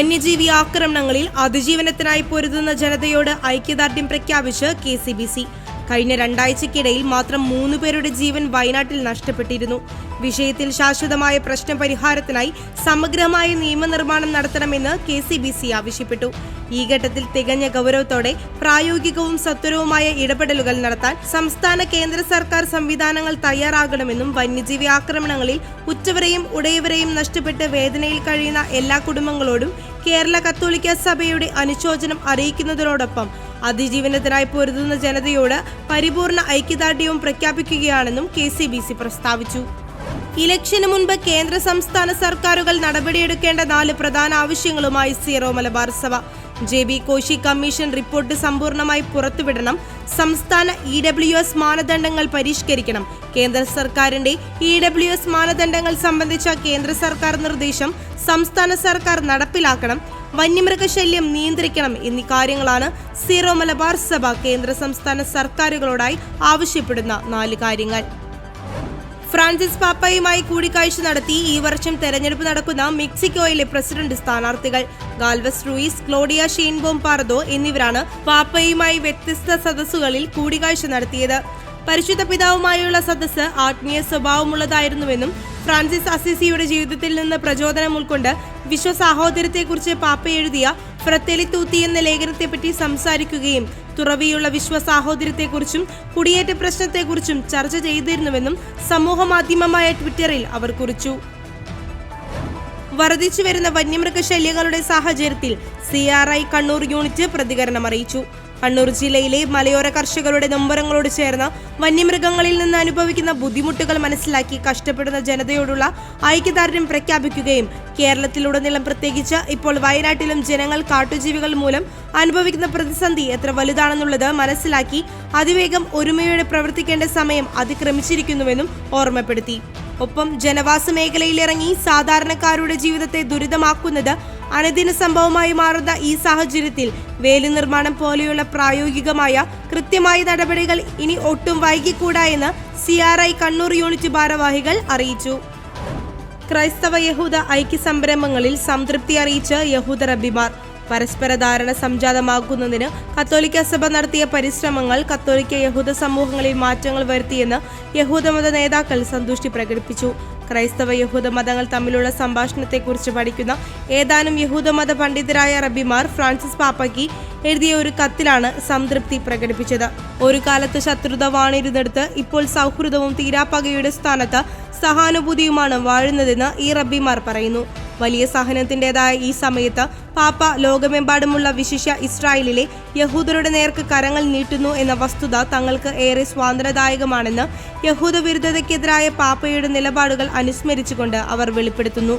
വന്യജീവി ആക്രമണങ്ങളിൽ അതിജീവനത്തിനായി പൊരുതുന്ന ജനതയോട് ഐക്യദാർഢ്യം പ്രഖ്യാപിച്ച് കെ സി ബി സി. കഴിഞ്ഞ രണ്ടാഴ്ചക്കിടയിൽ മാത്രം മൂന്ന് പേരുടെ ജീവൻ വയനാട്ടിൽ നഷ്ടപ്പെട്ടിരുന്നു. വിഷയത്തിൽ ശാശ്വതമായ പ്രശ്ന പരിഹാരത്തിനായി സമഗ്രമായ നിയമനിർമ്മാണം നടത്തണമെന്ന് കെ സി ബി സി ആവശ്യപ്പെട്ടു. ഈ ഘട്ടത്തിൽ തികഞ്ഞ ഗൗരവത്തോടെ പ്രായോഗികവും സത്വരവുമായ ഇടപെടലുകൾ നടത്താൻ സംസ്ഥാന കേന്ദ്ര സർക്കാർ സംവിധാനങ്ങൾ തയ്യാറാകണമെന്നും വന്യജീവി ആക്രമണങ്ങളിൽ ഉറ്റവരെയും ഉടയവരെയും നഷ്ടപ്പെട്ട് വേദനയിൽ കഴിയുന്ന എല്ലാ കുടുംബങ്ങളോടും കേരള കത്തോലിക്ക സഭയുടെ അനുശോചനം അറിയിക്കുന്നതിനോടൊപ്പം അതിജീവനത്തിനായി പൊരുതുന്ന ജനതയോട് പരിപൂർണ ഐക്യദാർഢ്യവും പ്രഖ്യാപിക്കുകയാണെന്നും കെ സി ബി സി പ്രസ്താവിച്ചു. ഇലക്ഷന് മുൻപ് കേന്ദ്ര സംസ്ഥാന സർക്കാരുകൾ നടപടിയെടുക്കേണ്ട നാല് പ്രധാന ആവശ്യങ്ങളുമായി സീറോ മലബാർ സഭ. J B Koshy commission report സമ്പൂർണമായി പുറത്തുവിടണം. സംസ്ഥാന ഇ ഡബ്ല്യു എസ് മാനദണ്ഡങ്ങൾ പരിഷ്കരിക്കണം. കേന്ദ്ര സർക്കാരിന്റെ ഇ ഡബ്ല്യു എസ് മാനദണ്ഡങ്ങൾ സംബന്ധിച്ച കേന്ദ്ര സർക്കാർ നിർദ്ദേശം സംസ്ഥാന സർക്കാർ നടപ്പിലാക്കണം. വന്യമൃഗശല്യം നിയന്ത്രിക്കണം എന്നീ കാര്യങ്ങളാണ് സീറോ മലബാർ സഭ കേന്ദ്ര സംസ്ഥാന സർക്കാരുകളോടായി ആവശ്യപ്പെടുന്ന നാല് കാര്യങ്ങൾ. ഫ്രാൻസിസ് പാപ്പയുമായി കൂടിക്കാഴ്ച നടത്തി ഈ വർഷം തെരഞ്ഞെടുപ്പ് നടക്കുന്ന മെക്സിക്കോയിലെ പ്രസിഡന്റ് സ്ഥാനാർത്ഥികൾ. Galvez Ruiz Claudia Sheinbaum Pardo എന്നിവരാണ് പാപ്പയുമായി വ്യത്യസ്ത സദസ്സുകളിൽ കൂടിക്കാഴ്ച നടത്തിയത്. പരിശുദ്ധ പിതാവുമായുള്ള സദസ്സ് ആത്മീയ സ്വഭാവമുള്ളതായിരുന്നുവെന്നും ഫ്രാൻസിസ് അസിസിയുടെ ജീവിതത്തിൽ നിന്ന് പ്രചോദനം ഉൾക്കൊണ്ട് വിശ്വസാഹോദര്യത്തെക്കുറിച്ച് പാപ്പ എഴുതിയ ഫ്രത്തെലിത്തൂത്തി എന്ന ലേഖനത്തെപ്പറ്റി സംസാരിക്കുകയും തുറവിയുള്ള വിശ്വസാഹോദര്യത്തെക്കുറിച്ചും കുടിയേറ്റ പ്രശ്നത്തെക്കുറിച്ചും ചർച്ച ചെയ്തിരുന്നുവെന്നും സമൂഹ മാധ്യമമായ ട്വിറ്ററിൽ അവർ കുറിച്ചു. വർദ്ധിച്ചു വരുന്ന വന്യമൃഗശല്യങ്ങളുടെ സാഹചര്യത്തിൽ C R I Kannur unit പ്രതികരണം അറിയിച്ചു. കണ്ണൂർ ജില്ലയിലെ മലയോര കർഷകരുടെ നൊമ്പരങ്ങളോട് ചേർന്ന് വന്യമൃഗങ്ങളിൽ നിന്ന് അനുഭവിക്കുന്ന ബുദ്ധിമുട്ടുകൾ മനസ്സിലാക്കി കഷ്ടപ്പെടുന്ന ജനതയോടുള്ള ഐക്യദാർഢ്യം പ്രഖ്യാപിക്കുകയും കേരളത്തിലുടനീളം പ്രത്യേകിച്ച് ഇപ്പോൾ വയനാട്ടിലും ജനങ്ങൾ കാട്ടുജീവികൾ മൂലം അനുഭവിക്കുന്ന പ്രതിസന്ധി എത്ര വലുതാണെന്നുള്ളത് മനസ്സിലാക്കി അതിവേഗം ഒരുമയോടെ പ്രവർത്തിക്കേണ്ട സമയം അതിക്രമിച്ചിരിക്കുന്നുവെന്നും ഓർമ്മപ്പെടുത്തി. ഒപ്പം ജനവാസ മേഖലയിലിറങ്ങി സാധാരണക്കാരുടെ ജീവിതത്തെ ദുരിതമാക്കുന്നത് അനുദിന സംഭവമായി മാറുന്ന ഈ സാഹചര്യത്തിൽ വേലി നിർമ്മാണം പോലെയുള്ള പ്രായോഗികമായ കൃത്യമായ നടപടികൾ ഇനി ഒട്ടും വൈകിക്കൂടാ എന്ന് C R I Kannur unit ഭാരവാഹികൾ അറിയിച്ചു. ക്രൈസ്തവ യഹൂദ ഐക്യ സംരംഭങ്ങളിൽ സംതൃപ്തി അറിയിച്ച് യഹൂദ റബിമാർ പരസ്പര ധാരണ സംജാതമാക്കുന്നതിന് കത്തോലിക്ക സഭ നടത്തിയ പരിശ്രമങ്ങൾ കത്തോലിക്ക യഹൂദ സമൂഹങ്ങളിൽ മാറ്റങ്ങൾ വരുത്തിയെന്ന് യഹൂദമത നേതാക്കൾ സന്തുഷ്ടി പ്രകടിപ്പിച്ചു. ക്രൈസ്തവ യഹൂദ മതങ്ങൾ തമ്മിലുള്ള സംഭാഷണത്തെക്കുറിച്ച് പഠിക്കുന്ന ഏതാനും യഹൂദമത പണ്ഡിതരായ റബിമാർ ഫ്രാൻസിസ് പാപ്പയ്ക്ക് എഴുതിയ ഒരു കത്തിലാണ് സംതൃപ്തി പ്രകടിപ്പിച്ചത്. ഒരു കാലത്ത് ശത്രുത വാണിരുന്നിടത്ത് ഇപ്പോൾ സൗഹൃദവും തീരാപ്പകയുടെ സ്ഥാനത്ത് സഹാനുഭൂതിയുമാണ് വാഴുന്നതെന്ന് ഈ റബ്ബിമാർ പറയുന്നു. വലിയ സഹനത്തിന്റെതായ ഈ സമയത്ത് പാപ്പ ലോകമെമ്പാടുമുള്ള വിശിഷ്യ ഇസ്രായേലിലെ യഹൂദരുടെ നേർക്ക് കരങ്ങൾ നീട്ടുന്നു എന്ന വസ്തുത തങ്ങൾക്ക് ഏറെ സ്വാതന്ത്ര്യദായകമാണെന്ന് യഹൂദ വിരുദ്ധതയ്ക്കെതിരായ പാപ്പയുടെ നിലപാടുകൾ അനുസ്മരിച്ചുകൊണ്ട് അവർ വെളിപ്പെടുത്തുന്നു.